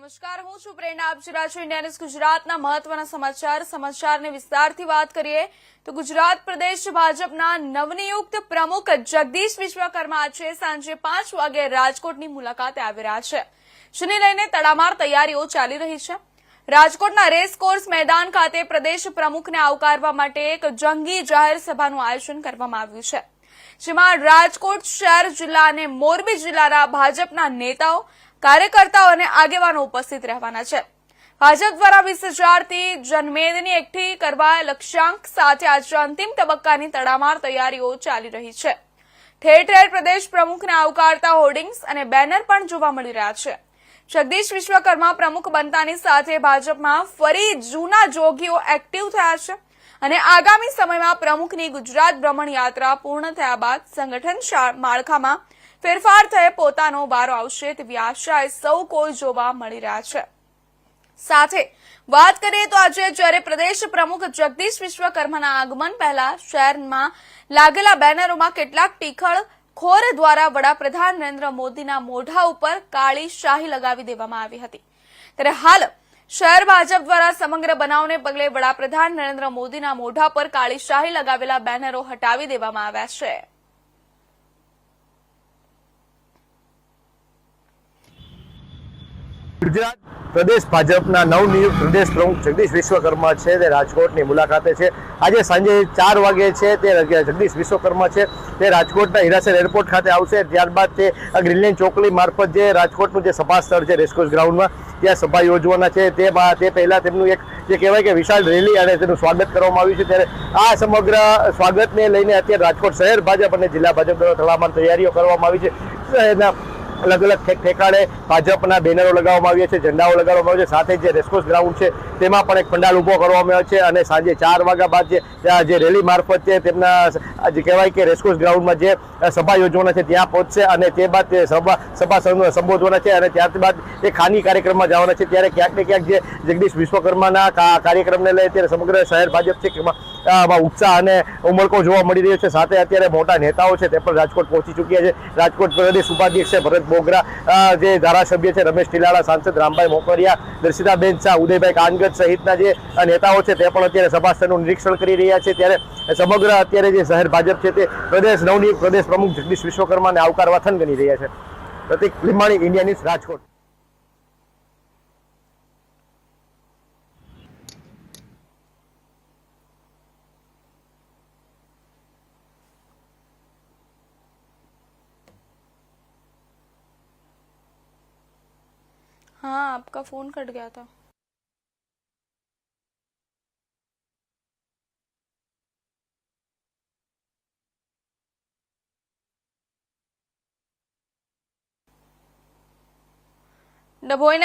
નમસ્કાર, હું છું પ્રેરણા. આપ છો ઇન્ડિયા ન્યૂઝ ગુજરાતના મહત્વના સમાચાર. સમાચારની વિસ્તારથી વાત કરીએ તો ગુજરાત પ્રદેશ ભાજપના નવનિયુક્ત પ્રમુખ જગદીશ વિશ્વકર્મા આજે સાંજે પાંચ વાગે રાજકોટની મુલાકાતે આવી રહ્યા છે. જેને લઈને તડામાર તૈયારીઓ ચાલી રહી છે. રાજકોટના રેસકોર્સ મેદાન ખાતે પ્રદેશ પ્રમુખને આવકારવા માટે એક જંગી જાહેર સભાનું આયોજન કરવામાં આવ્યું છે. જેમાં રાજકોટ શહેર જિલ્લા અને મોરબી જિલ્લાના ભાજપના નેતાઓ કાર્યકર્તાઓ અને આગેવાનો ઉપસ્થિત રહેવાના છે. ભાજપ દ્વારા વીસ હજારથી જનમેદની એકઠી કરવા લક્ષ્યાંક સાથે આજે અંતિમ તબક્કાની તડામાર તૈયારીઓ ચાલી રહી છે. ઠેર ઠેર પ્રદેશ પ્રમુખને આવકારતા હોર્ડિંગ્સ અને બેનર પણ જોવા મળી રહ્યા છે. જગદીશ વિશ્વકર્મા પ્રમુખ બનતાની સાથે ભાજપમાં ફરી જૂના જોગીઓ એક્ટિવ થયા છે અને આગામી સમયમાં પ્રમુખની ગુજરાત ભ્રમણ યાત્રા પૂર્ણ થયા બાદ સંગઠન માળખામાં ફેરફાર થયે પોતાનો વારો આવશે તેવી આશાએ સૌ કોઈ જોવા મળી રહ્યા છે. સાથે વાત કરીએ તો આજે જ્યારે પ્રદેશ પ્રમુખ જગદીશ વિશ્વકર્માના આગમન પહેલા શહેરમાં લાગેલા બેનરોમાં કેટલાક ટીખળ ખોર દ્વારા વડાપ્રધાન નરેન્દ્ર મોદીના મોઢા ઉપર કાળી શાહી લગાવી દેવામાં આવી હતી. ત્યારે હાલ શહેર ભાજપ દ્વારા સમગ્ર બનાવને પગલે વડાપ્રધાન નરેન્દ્ર મોદીના મોઢા પર કાળી શાહી લગાવેલા બેનરો હટાવી દેવામાં આવ્યા છે. ગુજરાત પ્રદેશ ભાજપના નવનિયુક્ત પ્રદેશ પ્રમુખ જગદીશ વિશ્વકર્મા છે. તે રાજકોટની મુલાકાતે છે. આજે સાંજે ચાર વાગે છે તે જગદીશ વિશ્વકર્મા છે. તે રાજકોટના હિરાસર એરપોર્ટ ખાતે આવશે. ત્યારબાદ તે ગ્રીનલેન્ડ ચોકડી મારફત જે રાજકોટનું જે સભા સ્થળ છે રેસકોર્સ ગ્રાઉન્ડમાં, ત્યાં સભા યોજવાના છે. તે તે પહેલાં તેમનું એક જે કહેવાય કે વિશાળ રેલી અને તેનું સ્વાગત કરવામાં આવ્યું છે. ત્યારે આ સમગ્ર સ્વાગતને લઈને અત્યારે રાજકોટ શહેર ભાજપ અને જિલ્લા ભાજપ દ્વારા તડામાર તૈયારીઓ કરવામાં આવી છે. શહેરના અલગ અલગ ઠેકાણે ભાજપના બેનરો લગાવવામાં આવ્યા છે, ઝંડાઓ લગાવવામાં આવ્યા છે, સાથે જે રેસકોર્સ ગ્રાઉન્ડ છે, તેમાં પણ એક પંડાલ ઊભો કરવામાં આવ્યો છે અને સાંજે ચાર વાગ્યા બાદ જે રેલી મારફત છે, તેમના જે કહેવાય કે રેસકોર્સ ગ્રાઉન્ડમાં જે સભા યોજવાના છે, ત્યાં પહોંચશે અને તે બાદ તે સભા સભા સંબોધવાના છે અને ત્યારબાદ એ ખાની કાર્યક્રમમાં જવાના છે. ત્યારે ક્યાંક ને ક્યાંક જે જગદીશ વિશ્વકર્માના કાર્યક્રમને લઈ ત્યારે સમગ્ર શહેર ભાજપ છે કે ઉત્સાહ અને ઉમળકો જોવા મળી રહ્યો છે. સાથે અત્યારે મોટા નેતાઓ છે તે પણ રાજકોટ પહોંચી ચૂક્યા છે. રાજકોટ પ્રદેશ ઉપાધ્યક્ષ છે ભરત બોગરા. જે ધારાસભ્ય છે રમેશ ટીલાળા, સાંસદ રામભાઈ મોકરિયા દર્શિતાબેન શાહ, ઉદયભાઈ કાનગજ સહિતના જે નેતાઓ છે તે પણ અત્યારે સભાસ્થળનું નિરીક્ષણ કરી રહ્યા છે. ત્યારે સમગ્ર અત્યારે જે શહેર ભાજપ છે તે પ્રદેશ નવનિયુક્ત પ્રદેશ પ્રમુખ જગદીશ વિશ્વકર્માને આવકારવા થન ગણી રહ્યા છે. Pratik Limani India news Rajkot. हाँ आपका फ़ोन कट गया था। डभोई